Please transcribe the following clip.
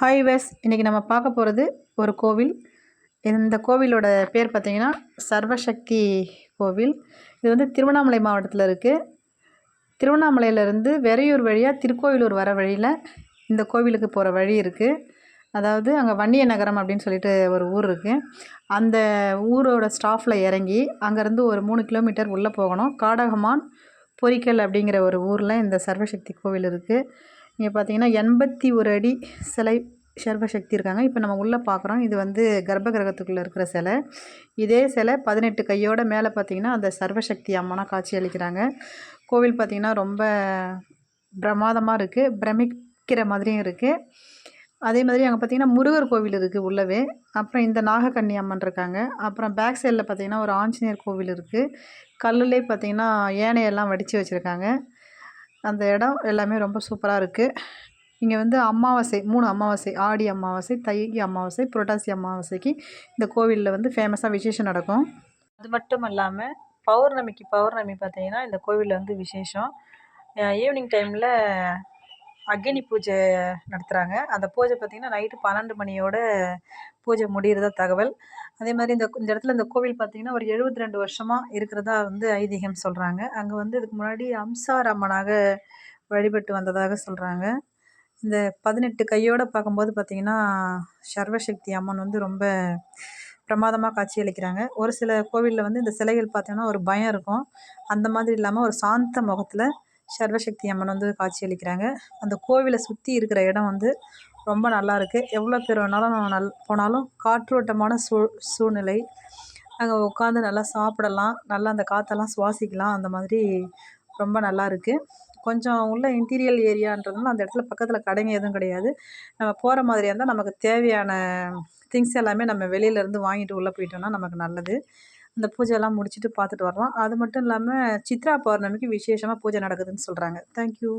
Hi வெஸ் இன்றைக்கி நம்ம பார்க்க போகிறது ஒரு கோவில். இந்த கோவிலோட பேர் பார்த்திங்கன்னா சர்வசக்தி கோவில். இது வந்து திருவண்ணாமலை மாவட்டத்தில் இருக்குது திருவண்ணாமலையிலேருந்து வெறையூர் வழியாக திருக்கோவிலூர் வர வழியில் இந்த கோவிலுக்கு போகிற வழி இருக்குது அதாவது அங்கே வன்னிய நகரம் அப்படின்னு சொல்லிட்டு ஒரு ஊர் இருக்குது அந்த ஊரோட ஸ்டாஃபில் இறங்கி அங்கேருந்து ஒரு மூணு கிலோமீட்டர் உள்ளே போகணும். காடகமான் பொறிக்கல் அப்படிங்கிற ஒரு ஊரில் இந்த சர்வசக்தி கோவில் இருக்குது இங்கே பார்த்தீங்கன்னா எண்பத்தி ஒரு அடி சிலை சர்வசக்தி இருக்காங்க. இப்போ நம்ம உள்ளே பார்க்குறோம் இது வந்து கர்ப்ப கிரகத்துக்குள்ளே இருக்கிற சிலை. இதே சிலை பதினெட்டு கையோட மேலே பார்த்தீங்கன்னா அந்த சர்வசக்தி அம்மனாக காட்சி அளிக்கிறாங்க. கோவில் பார்த்திங்கன்னா ரொம்ப பிரமாதமாக இருக்குது பிரமிக்கிற மாதிரியும் இருக்குது அதே மாதிரி அங்கே பார்த்திங்கன்னா முருகர் கோவில் இருக்குது உள்ளவே. அப்புறம் இந்த நாகக்கண்ணி அம்மன் இருக்காங்க. அப்புறம் பேக் சைடில் பார்த்திங்கன்னா ஒரு ஆஞ்சநேயர் கோவில் இருக்குது கல்லுலேயே பார்த்திங்கன்னா ஏனையெல்லாம் வடித்து வச்சுருக்காங்க. அந்த இடம் எல்லாமே ரொம்ப சூப்பராக இருக்குது இங்கே வந்து அமாவாசை மூணு அமாவாசை ஆடி அமாவாசை தை அமாவாசை புரட்டாசி அமாவாசைக்கு இந்த கோவிலில் வந்து ஃபேமஸாக விசேஷம் நடக்கும். அது மட்டும் இல்லாமல் பௌர்ணமிக்கு பௌர்ணமி பார்த்திங்கன்னா இந்த கோவிலில் வந்து விசேஷம். ஈவினிங் டைமில் அக்னி பூஜை நடத்துகிறாங்க அந்த பூஜை பார்த்திங்கன்னா நைட்டு பன்னெண்டு மணியோட பூஜை முடிகிறதா தகவல். அதே மாதிரி இந்த இந்த இடத்துல இந்த கோவில் பார்த்திங்கன்னா ஒரு எழுபத்தி ரெண்டு வருஷமாக இருக்கிறதா வந்து ஐதீகம் சொல்கிறாங்க அங்கே வந்து இதுக்கு முன்னாடி அம்சாராமனாக அம்மனாக வழிபட்டு வந்ததாக சொல்கிறாங்க இந்த பதினெட்டு கையோடு பார்க்கும்போது பார்த்திங்கன்னா சர்வசக்தி அம்மன் வந்து ரொம்ப பிரமாதமாக காட்சி அளிக்கிறாங்க. ஒரு சில கோவிலில் வந்து இந்த சிலைகள் பார்த்தோன்னா ஒரு பயம் இருக்கும். அந்த மாதிரி இல்லாமல் ஒரு சாந்த முகத்தில் சர்வசக்தி அம்மன் வந்து காட்சி அளிக்கிறாங்க அந்த கோவிலை சுற்றி இருக்கிற இடம் வந்து ரொம்ப நல்லா இருக்குது எவ்வளோ பேர் வேணாலும் நல் போனாலும் காற்றோட்டமான சூ சூழ்நிலை. அங்கே உட்காந்து நல்லா சாப்பிடலாம். நல்லா அந்த காற்றெல்லாம் சுவாசிக்கலாம். அந்த மாதிரி ரொம்ப நல்லா இருக்குது கொஞ்சம் உள்ள இன்டீரியல் ஏரியான்றதுனால அந்த இடத்துல பக்கத்தில் கடைங்க எதுவும் கிடையாது. நம்ம போகிற மாதிரியாக இருந்தால் நமக்கு தேவையான திங்ஸ் எல்லாமே நம்ம வெளியிலேருந்து வாங்கிட்டு உள்ளே போயிட்டோம்னா நமக்கு நல்லது. அந்த பூஜையெல்லாம் முடிச்சுட்டு பார்த்துட்டு வரலாம். அது மட்டும் இல்லாமல் சித்ரா பௌர்ணமிக்கு விசேஷமாக பூஜை நடக்குதுன்னு சொல்கிறாங்க தேங்க்யூ